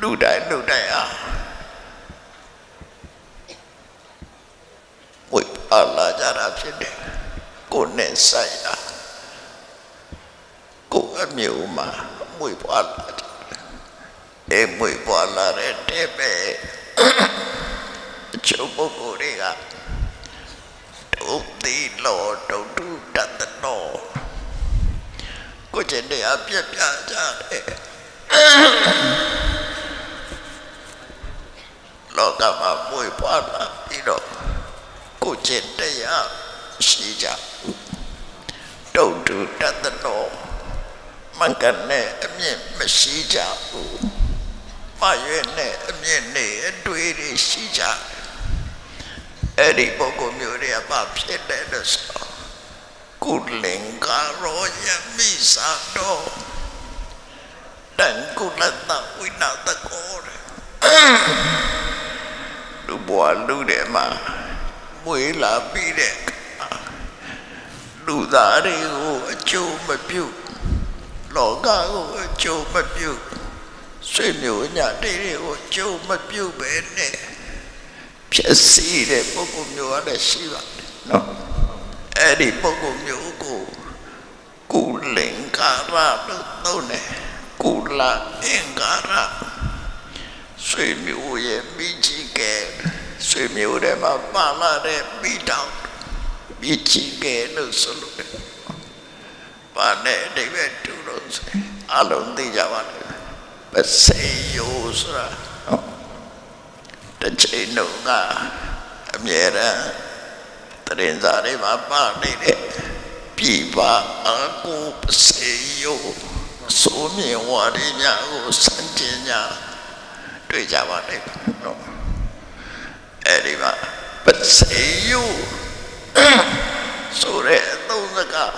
လူတိုင်းလူတိုင်းအားဝိပါလာကြတာဖြစ်တယ်ကိုယ်နဲ့ဆိုင်တာကိုယ်အမျိုးမှာဝိပါလာကြတယ်အဲဝိပါလာတဲ့တဲ့ပဲအချုပ်ပုဂ္ဂိုလ်တွေကဒုတိလောဒုတုတတနောကိုယ်ကျင့်တဲ့အပြတ်ပြကြတယ် လောကမှာမွေဖွားလာပြီးတော့ကိုယ်ကျင့်တရားရှိကြတုတ်တူတတ်တော်မင်္ဂနဲ့အမြင့်မရှိကြဘူးမရွေနဲ့အမြင့်နဲ့အတွေ့တွေရှိကြအဲ့ဒီပုဂ္ဂိုလ်မျိုးတွေကဘာဖြစ်တယ်လို့ဆိုကုလင်္ကာရောယမိသာတော်တန်ကုလတဝိနာတကောတဲ့ လူဘွားလူတယ်မှာမွေးလာပြီးတဲ့အခါလူသားတွေကိုအကျိုးမပြုလောကကိုအကျိုးမပြုဆွေမျိုးညာတေးတွေကိုအကျိုးမပြုပဲနဲ့ဖြစ်စီတဲ့ပုဂ္ဂိုလ်မျိုးကလည်းရှိပါတယ်နော်အဲ့ဒီပုဂ္ဂိုလ်မျိုးကိုကုလင်္ကာရလို့သုံးတယ်ကုလအင်္ကာရ ဆွေမျိုးရဲ့မိကြီးကဲဆွေမျိုးတွေမှာပါလာတဲ့မိတောင်မိကြီးကဲလို့ဆိုလို့တယ်။ဘာနဲ့အတိပဲတူလို့ဆိုအလုံးသိကြပါလိမ့်မယ်။ပစေယိုဆိုတာနော်တစ်ချိန်တော့ကအမြဲတမ်းတရင်စားတွေမှာပါနေတဲ့ပြည်ပါအကူပစေယိုဆိုမြင်ဝါရညာကိုစံကျင်ညာ တွေ့ကြပါလိမ့်မယ်နော်အဲ့ဒီမှာပစေယုဆိုတဲ့အသုံးစကား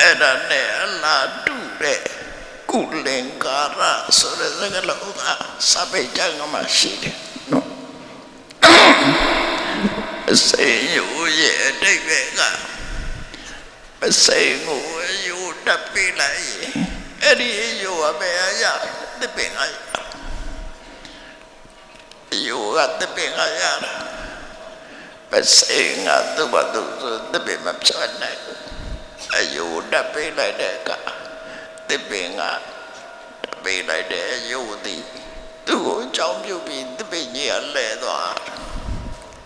အဲ့ဒါနဲ့အလားတူတဲ့ကုလင်္ကာရဆိုတဲ့စကားလုံးကစပိတ်ကြံမှာရှိတယ်နော်ပစေယုရဲ့အတိတ်ပဲကပစေကိုအယူတက်ပြလိုက်ရင်အဲ့ဒီယောကပဲ အရာတပင်ကယောကတပင်ကရတာပစေငါသူ့ဘာသူတပင်မဖြတ်နိုင်ဘူးအယောတက်ပေးလိုက်တဲ့ကတပင်ကပေးလိုက်တဲ့ယောသည်သူ့ကိုအကြောင်းပြုပြီးတပင်ကြီးကလဲသွား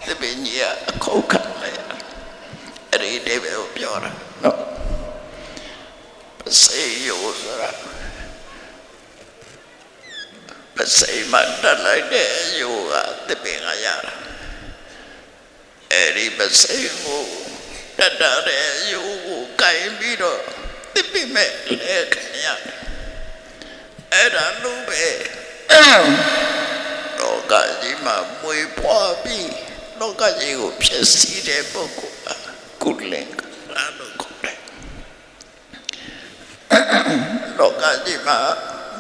တပင်ကြီးကအခုခံလဲအဲ့ဒီတေပဲကိုပြောတာနော်စေယောဆိုတာ ပစေမတက်လိုက်တဲ့ယောကတပင်ကရတာအဲ့ဒီပစေကိုတတ်တဲ့ယောကိုကင်ပြီးတော့တပင်မဲ့လက်ခံရတယ်အဲ့ဒါလို့ပဲလောကကြီးမှာမွေဖွားပြီးလောကကြီးကိုဖြစ်စီတဲ့ပုဂ္ဂိုလ်ကကုလင်္ကာလို့ခေါ်တယ်လောကကြီးမှာ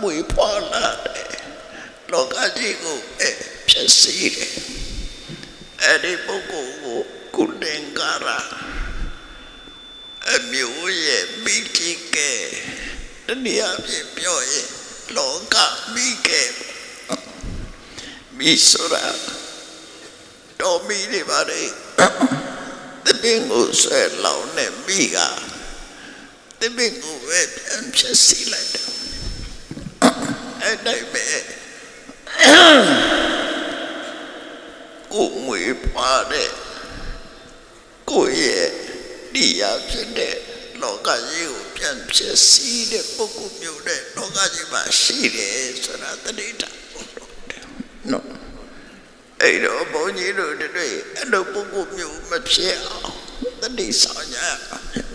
မွေဖွားလာတယ် လောကကြီးကိုအဲဖြစ်စီတယ်အဲ့ဒီပုဂ္ဂိုလ်ကိုကုလင်္ကာရအမျိုးရဲ့မိကြီးကဲတနည်းအားဖြင့်ပြောရင်လောကမိကဲမိဆိုရာတော်မိတွေပါလေတပင်ကိုဆွဲလောင်းနေမိကတပည့်ကိုပဲပြန်ဖြစ်စီလိုက်တယ်အဲ့တိုင်းပဲ ကိုမွေပါတဲ့ကိုရဲ့ဒီရဖြစ်တဲ့လောကကြီးကိုပြန်ဖြစ်စီတဲ့ပုဂ္ဂိုလ်မျိုးတဲ့လောကကြီးမှာရှိတယ်ဆိုတာတတိတာပေါ့နော်အဲ့တော့ဘုန်းကြီးတို့တွေအဲ့လိုပုဂ္ဂိုလ်မျိုးမဖြစ်အောင်တတိဆောင်ကြရမယ်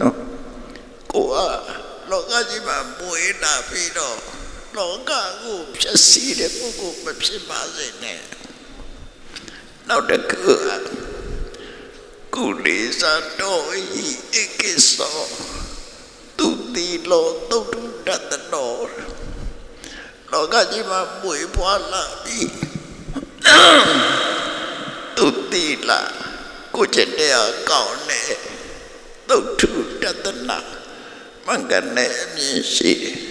နော်ကိုကလောကကြီးမှာမွေးလာပြီးတော့ လောကကိုဖြစ်စီတဲ့ပုဂ္ဂိုလ်မဖြစ်ပါစေနဲ့နောက်တစ်ခုကကုလေးစားတော်ဤဧကိသောသူတိလောတုတ်တုတတနောလောကကြီးမှာမွေးဖွားလာပြီးသူတိလာကိုကျင့်တဲ့အကောင်းနဲ့သုတ်ထုတတနာမင်္ဂနဲ့အမြင်ရှိတယ်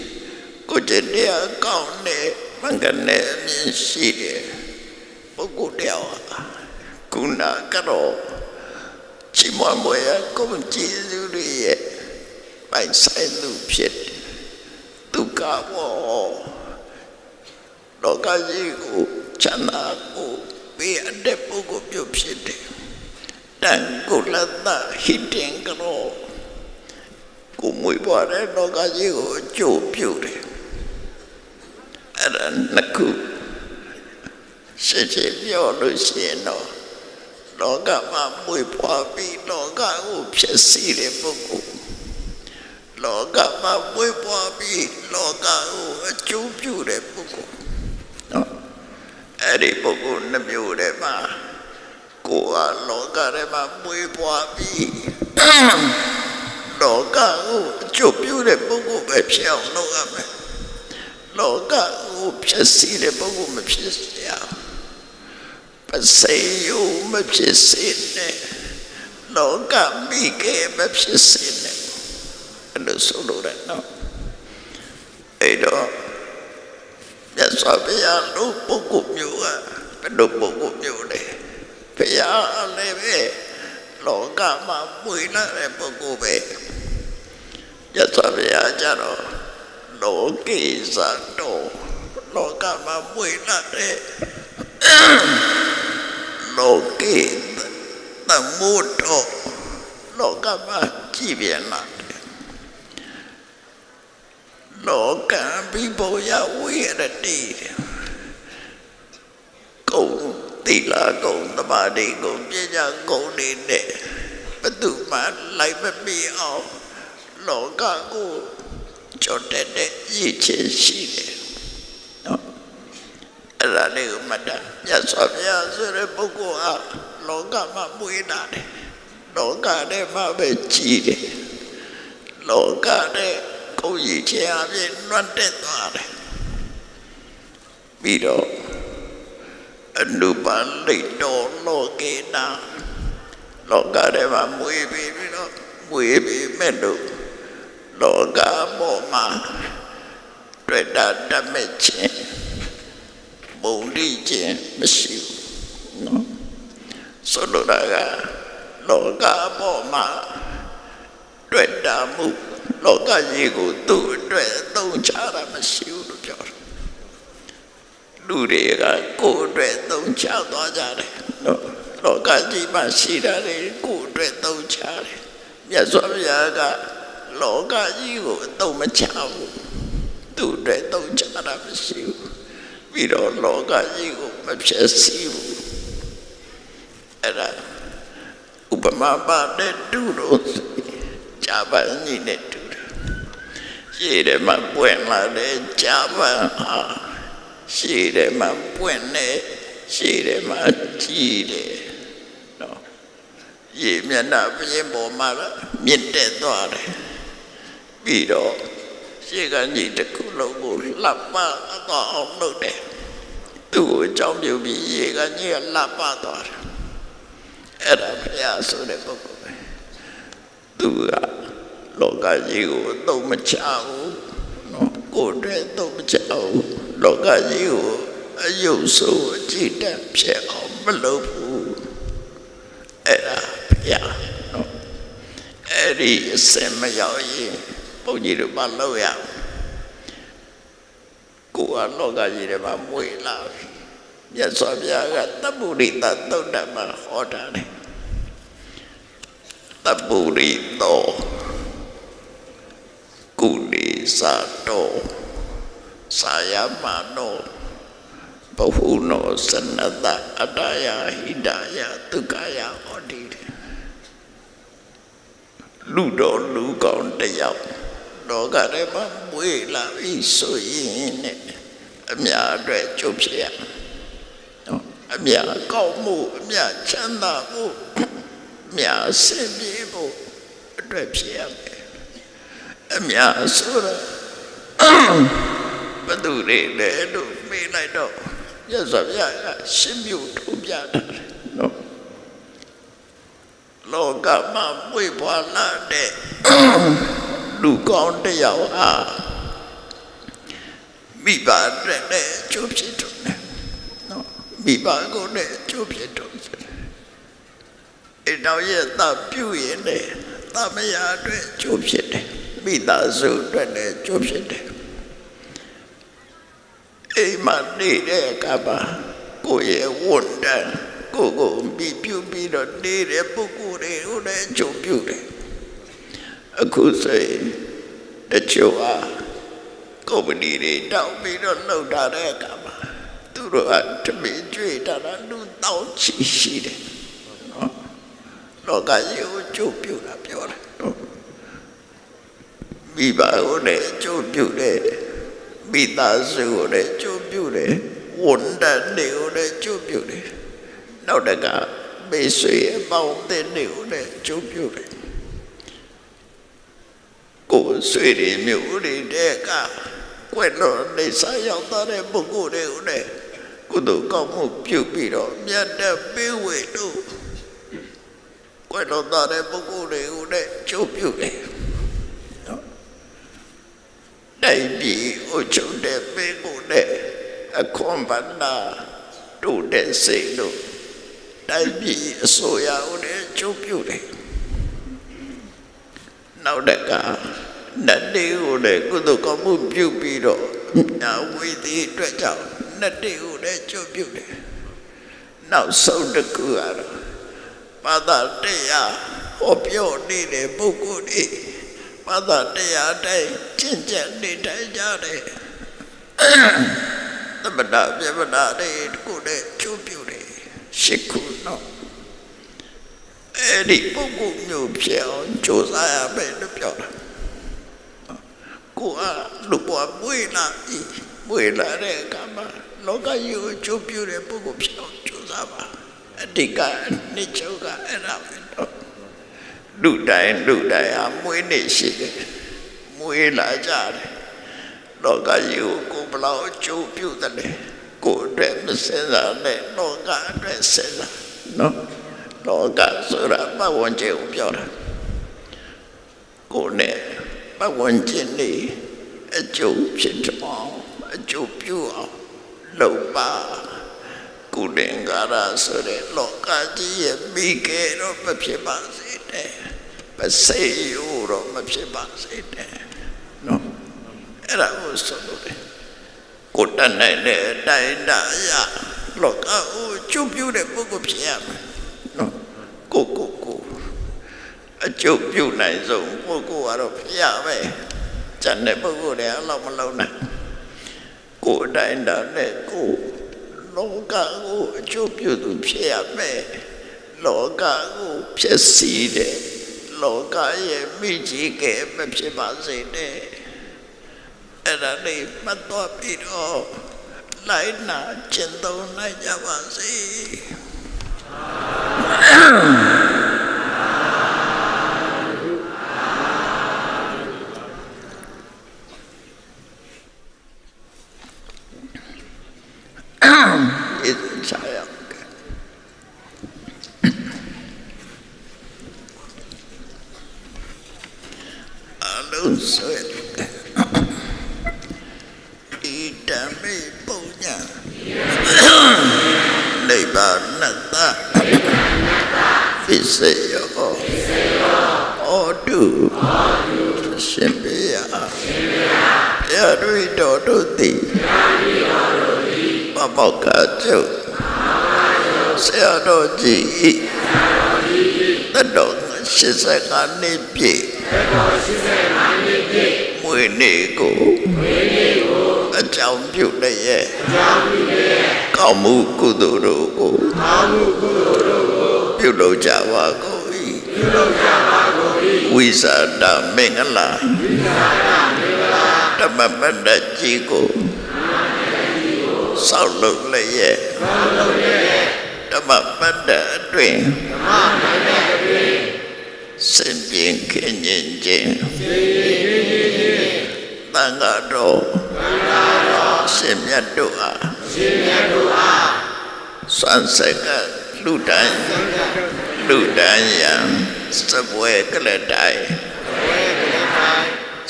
ကိုကျင့်တရားကောင်းတဲ့မင်္ဂနဲ့အမြင်ရှိတဲ့ပုဂ္ဂိုလ်တယောက်ဟာခုနကတော့ချီးမွမ်းပွဲရကိုယ်ကြည်သူတွေရဲ့ပိုင်ဆိုင်သူဖြစ်တယ်ဒုက္ခဘောလောကကြီးကိုချမ်းသာကိုပေးအပ်တဲ့ပုဂ္ဂိုလ်ပြုဖြစ်တယ်တန်ကိုလတ်တာဟိတင်ကြောကိုမွေးပွားတဲ့လောကကြီးကိုအကျိုးပြုတယ် အဲ့ဒါနှစ်ခုရှင်းရှင်းပြောလို့ရှိရင်တော့လောကမှာမွေးဖွားပြီးလောကကိုဖြစ်စီတဲ့ပုဂ္ဂိုလ်လောကမှာမွေးဖွားပြီးလောကကိုအကျိုးပြုတဲ့ပုဂ္ဂိုလ်နော်အဲ့ဒီပုဂ္ဂိုလ်နှစ်မျိုးတည်းမှာကိုယ်ကလောကထဲမှာမွေးဖွားပြီးလောကကိုအကျိုးပြုတဲ့ပုဂ္ဂိုလ်ပဲဖြစ်အောင်လုပ်ရမယ် လောကကိုဖြစ်စေတဲ့ပုဂ္ဂိုလ်မဖြစ်စရာပစေယုမဖြစ်စေနဲ့လောကမိကေမဖြစ်စေနဲ့အဲ့လိုဆိုလိုတယ်နော်အဲ့တော့မြတ်စွာဘုရားတို့ပုဂ္ဂိုလ်မျိုးကဘယ်လိုပုဂ္ဂိုလ်မျိုးလဲဘုရားလည်းပဲလောကမှာမွေလာတဲ့ပုဂ္ဂိုလ်ပဲမြတ်စွာဘုရားကြတော့ လောကေဇာတောလောကမှာမွေလာတဲ့လောကေတမို့တော့လောကမှာကြည်ပြန်လာတယ်လောကဘိဘောယဝိရတိကုံတိလာကုံသမာဓိကုံပညာကုံနေနဲ့ဘယ်သူမှလိုက်မပြီးအောင်လောကကို ကြောတက်တဲ့ရည်ချင်းရှိတယ်နော်အဲ့ဒါလေးကိုမှတ်တာမြတ်စွာဘုရားဆိုတဲ့ပုဂ္ဂိုလ်ဟာလောကမှာမွေးလာတယ်လောကထဲမှာပဲကြီးတယ်လောကထဲကိုယ်ရည်ချင်းအပြင်လွတ်တက်သွားတယ်ပြီးတော့အနုပါလိတ်တော်လောကေနာလောကထဲမှာမွေးပြီးပြီးတော့မွေးပြီးမဲ့လို့ လောကပေါ်မှာတွေ့တာတတ်မဲ့ခြင်းဘုံတိခြင်းမရှိဘူးနော်ဆိုလိုတာကလောကပေါ်မှာတွေ့တာမှုလောကကြီးကိုသူ့အတွက်အသုံးချတာမရှိဘူးလို့ပြောတယ်လူတွေကကိုယ်အတွက်သုံးချသွားကြတယ်နော်လောကကြီးမှာရှိတာတွေကိုယ်အတွက်သုံးချတယ်မြတ်စွာဘုရားက လောကကြီးကိုအသုံးမချဘူးသူ့အတွက်သုံးချတာမရှိဘူးပြီးတော့လောကကြီးကိုမဖြစ်စီဘူးအဲ့ဒါဥပမာပါတဲ့တူလို့ဂျာပန်ကြီးနဲ့တူတယ်ရှေ့တယ်မှာပွင့်လာတဲ့ဂျာပန်ဟာရှေ့တယ်မှာပွင့်နေရှေ့တယ်မှာကြီးတယ်နော်ရေမျက်နှာပြင်ပေါ်မှာမြင့်တက်သွားတယ် ပြီးတော့ရှေ့ကကြီးတစ်ခုလုံးကိုလှပ်ပါတော့အောင်လုပ်တယ်သူ့ကိုအကြောင်းပြုပြီးရေကကြီးကလှပ်ပါသွားတယ်အဲ့ဒါဘုရားဆိုတဲ့ပုဂ္ဂိုလ်ပဲသူကလောကကြီးကိုအသုံးမချဘူးနော်ကိုယ်တည်းအသုံးမချဘူးလောကကြီးကိုအယုတ်ဆိုးအကြည့်တတ်ဖြစ်အောင်မလုပ်ဘူးအဲ့ဒါဘုရားနော်အဲ့ဒီအစင်မရောက်ရင် ဘုန်းကြီးတို့မလုပ်ရဘူးကိုယ်ကလောကကြီးထဲမှာမွေလာပြီမြတ်စွာဘုရားကတပ္ပုရိသသုတ်တမှာဟောတာလေတပ္ပုရိသောကုလေသာတောသာယမနောဘဟုနောစနတအတ္တယဟိတယဒုက္ခယဟောတိတယ်လူတော်လူကောင်းတစ်ယောက် လောကထဲမှာမွေးလာပြီဆိုရင်နဲ့အများအတွက်ကျုပ်ဖြစ်ရမယ်နော်အများကောင်းမှုအများချမ်းသာမှုအများဆင်ပြေဖို့အတွက်ဖြစ်ရမယ်အများဆိုတော့ဘယ်သူတွေလဲလို့မေးလိုက်တော့ရသော်ပြကရှင်းပြထုတ်ပြတာနော်လောကမှာပွေပွားလာတဲ့ လူကောင်းတစ်ယောက်ဟာမိဘတဲ့နဲ့ကျိုးဖြစ်တော့တယ်နော်မိဘကိုလည်းကျိုးဖြစ်တော့တယ်အဲတော့ရဲ့တာပြုရင်လည်းတာမယာအတွက်ကျိုးဖြစ်တယ်မိသားစုအတွက်လည်းကျိုးဖြစ်တယ်အိမ်မှာနေတဲ့အခါမှာကိုယ့်ရဲ့ဝန်တန်းကိုယ့်ကိုမိပြုပြီးတော့နေတဲ့ပုဂ္ဂိုလ်တွေကိုလည်းကျိုးပြုတယ် အခုဆိုရင်တချို့ဟာကုမ္ပဏီတွေတောင်းပြီးတော့လှုပ်တာတဲ့အခါမှာသူတို့ကတမင်ကြွေတာလားလူတောင်းချီရှိတယ်နော်လောကကြီးကိုကျိုးပြုတာပြောတယ်နော်မိဘကိုလည်းကျိုးပြုတယ်မိသားစုကိုလည်းကျိုးပြုတယ်ဝန်တန်းတွေကိုလည်းကျိုးပြုတယ်နောက်တကမေဆွေအပေါင်းအသင်းတွေကိုလည်းကျိုးပြုတယ် ကိုယ်ဆွေတွေမျိုးတွေတဲ့ကကွယ်လို့နေစားရောက်တဲ့ပုဂ္ဂိုလ်တွေကိုလည်းကုသိုလ်ကောင်းမှုပြုပြီးတော့မြတ်တဲ့ပေးဝေတို့ကွယ်လို့တဲ့ပုဂ္ဂိုလ်တွေကိုလည်းကျုပ်ပြုတယ်နော်တိုက်ပြီးအချုပ်တဲ့ပေးကိုလည်းအခွန်ပန္နာတို့တဲ့စိတ်တို့တိုက်ပြီးအစိုးရကိုလည်းကျုပ်ပြုတယ် နောက်တကနတ်တွေကိုလည်းကုသိုလ်ကောင်းမှုပြုပြီးတော့ညာဝိသီအတွက်ကြောင့်နတ်တွေကိုလည်းကြွပြုတယ်နောက်ဆုံးတစ်ခုကတော့ဘာသာတရားဟောပြောနေတဲ့ပုဂ္ဂိုလ်တွေဘာသာတရားတိုင်းကျင့်ကြံနေတိုင်းကြတယ်သမဏပြမနာတွေကိုလည်းကြွပြုတယ်ရှိခုနော် အဲ့ဒီပုဂ္ဂိုလ်မျိုးဖြစ်အောင်ကြိုးစားရမယ်လို့ပြောတာကိုကလူ့ဘဝမွေးလာပြီမွေးလာတဲ့အခါမှာလောကကြီးကိုကြိုးပြတဲ့ပုဂ္ဂိုလ်ဖြစ်အောင်ကြိုးစားပါအတိတ်ကနေချုပ်ကအဲ့ဒါပဲတော့လူတိုင်းလူတိုင်းဟာမွေးနေရှိတယ်မွေးလာကြတယ်လောကကြီးကိုကိုယ်ဘလောက်ကြိုးပြုတယ်လဲကိုယ်အတွက်မစင်စားနဲ့လောကအတွက်စင်စားနော် လောကဆိုတာပတ်ဝန်းကျင်ကိုပြောတာကိုယ်နဲ့ပတ်ဝန်းကျင်နေအကျိုးဖြစ်တော့အကျိုးပြုအောင်လုပ်ပါကုလင်္ကာရဆိုတဲ့လောကကြီးရဲ့မိကေတော့မဖြစ်ပါစေနဲ့ပစေယူတော့မဖြစ်ပါစေနဲ့နော်အဲ့ဒါကိုဆိုလို့တယ်ကိုယ်တတ်နိုင်တဲ့အတိုင်းတာအရလောကကိုကျုပ်ပြုတဲ့ပုဂ္ဂိုလ်ဖြစ်ရမယ်နော် ကိုကိုကိုအကျုပ်ပြုတ်နိုင်ဆုံးပုဂ္ဂိုလ်ကတော့ဖျားပဲကျန်တဲ့ပုဂ္ဂိုလ်တွေအဲ့လောက်မလုံးနိုင်ကိုအတိုင်းတာနဲ့ကိုလောကကိုအကျုပ်ပြုတ်သူဖြစ်ရမယ်လောကကိုဖြစ်စီတဲ့လောကရဲ့မိကြီးကမဖြစ်ပါစေနဲ့အဲ့ဒါလေးမှတ်တော်ပြီးတော့လိုက်နာကျင့်သုံးနိုင်ကြပါစေအာ လုံးဆွဲဣဒံ စ္စေယောဩတုရှင်ပေယဘုရားတို့တော်တို့သည်ပပောက္ခကျုပ်ဆရာတော်ကြီးဤတတော်85နှစ်ပြည့်မွေနေ့ကိုအကြောင်းပြုလျက်ကောင်းမှုကုသိုလ်တို့ကို ပြုလုပ်ကြပါကုန်၏ဝိသဒမင်္ဂလာဓမ္မပတ္တကြီးကိုဆောက်လုပ်လျက်ဓမ္မပတ္တအတွင်စင်ပြင်းခင်ញင်ခြင်းတန်ဃာတော်ရှင်မြတ်တို့အားစွမ်းစက်က လူတိုင်းလူတိုင်းယံစပွဲကလတိုင်း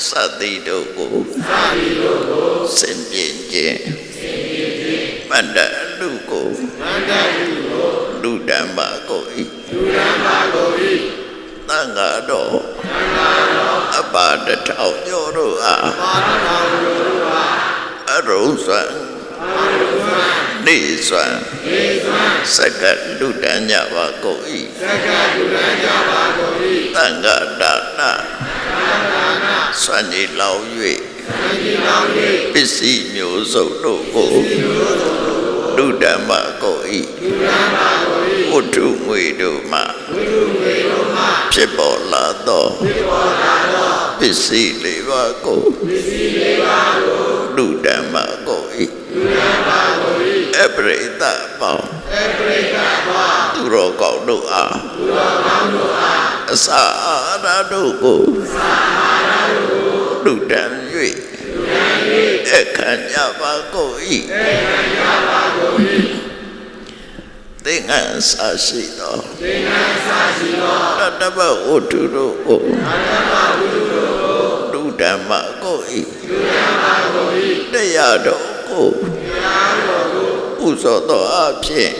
စသည်တို့ကိုစင်ပြင်းခြင်းမန္တလူကိုလူတံပါကိုဤသံဃာတော်အပါတထောင်ကျော်တို့အားအရုံးစွမ်းနေစွမ်း စကလူတံကြပါကိုဤသံဃာဒါနာစွမ်းနေလောင်၍ပစ္စည်းမျိုးစုံတို့ကိုလူဓမ္မကိုဤဝတ္ထုငွေတို့မှဖြစ်ပေါ်လာသောပစ္စည်းလေးပါးကိုလူဓမ္မကိုဤ အပရိသပေါင်းသူတော်ကောင်းတို့အားအစာအာဟာရတို့ကိုလူတံ၍အခမ်းကြပါကိုဤသင်္ကန်းစာရှိသောသင်္ကန်းစာရှိသောတတ္တဗဝတ္ထုတို့ကိုလူဓမ္မကိုဤတရားတော်ကို ဥသောတော်အဖြစ်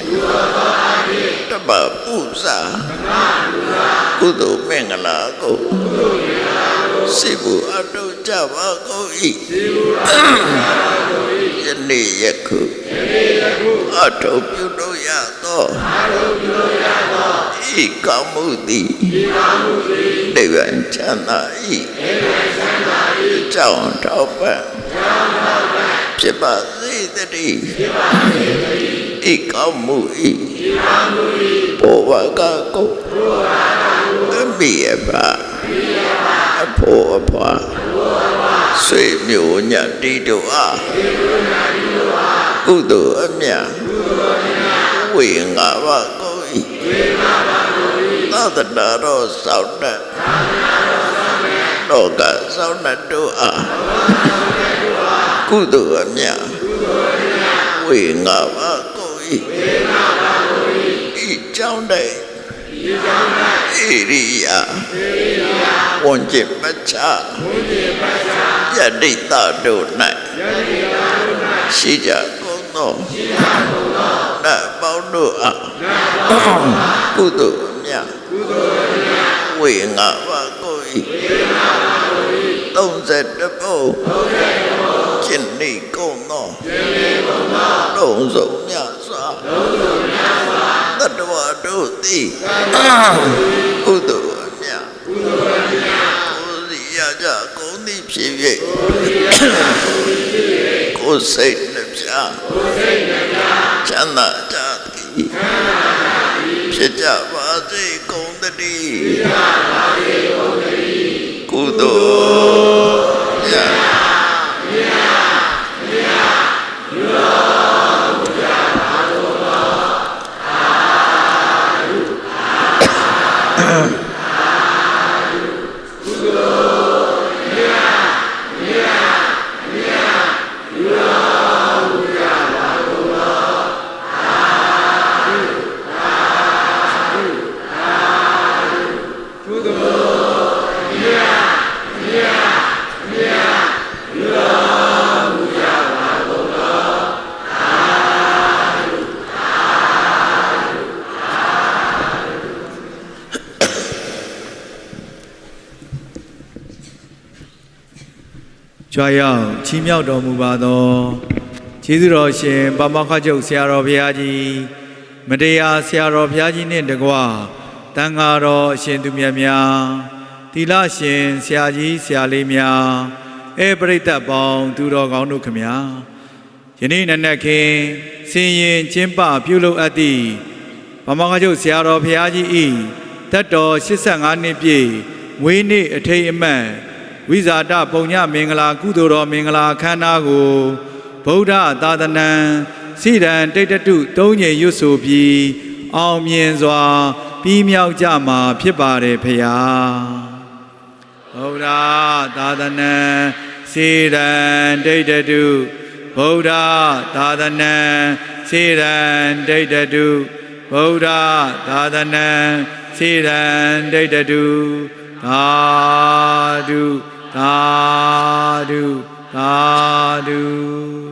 တပ္ပပူဇာကုသိုလ်မင်္ဂလာကိုစိဘူအတုကြပါကုန်၏ယနေ့ယခုအထုပြုလို့ရသောဤကောင်းမှုသည်နိဗ္ဗာန်ချမ်းသာ၏ ကြောင်းထောက်ပံ့ဖြစ်ပါစေတည်းဤကောင်းမှု၏ဘောဝကကိုအမိယပါအဖို့အဖွာဆွေမျိုးညတိတို့အားကုသိုလ်အမြတ်ဝေငါပါကို၏သာသနာတော်ဆောင်တတ်လောကဆောင်တတ်တို့အားကုသိုလ် đồ cả, sao là tu à? Cú tử âm nhạc quỷ ngờ và cối ý trao đầy ý đi à. Quân chỉ bất cha. Gia đi ta đồ này. Si giả công tổ đã bao đồ à. Cú tử âm nhạc quỷ ngờ ၏32ပုံကျင့်နေကုန်သောလုံးစုံမြတ်စွာတတ္တဝါတို့သည်ကုသိုလ်အမြတ်ကိုယ်စီရကြကုန်သည်ဖြစ်၍ကိုယ်စိတ်နှပြချမ်းသာကြသည်ဖြစ်ကြပါစေကုန်တည်း ကြွားရောက်ချီးမြှောက်တော်မူပါသောကျေးဇူးတော်ရှင်ပါမခကျုပ်ဆရာတော်ဘုရားကြီးမတရားဆရာတော်ဘုရားကြီးနှင့်တကွတန်ဃာတော်အရှင်သူမြတ်များသီလရှင်ဆရာကြီးဆရာလေးများအဲပရိသတ်ပေါင်းသူတော်ကောင်းတို့ခမညာယနေ့နက်နက်ခင်းစင်ရင်ကျင်းပပြုလုပ်အပ်သည့်ဗမာခကျုပ်ဆရာတော်ဘုရားကြီးဤတက်တော်85နှစ်ပြည့်ဝေးနေ့အထိတ်အမှတ် ဝိဇာတပုံညမင်္ဂလာကုသိုလ်တော်မင်္ဂလာအခမ်းအနားကိုဗုဒ္ဓသာသနံစိရန်တိတ်တတုသုံးညင်ရွတ်ဆိုပြီးအောင်မြင်စွာပြီးမြောက်ကြမှာဖြစ်ပါတယ်ဖေယာဗုဒ္ဓသာသနံစိရန်တိတ်တတုဗုဒ္ဓသာသနံစိရန်တိတ်တတုဗုဒ္ဓသာသနံစိရန်တိတ်တတုသာဓု သာဓုသာဓု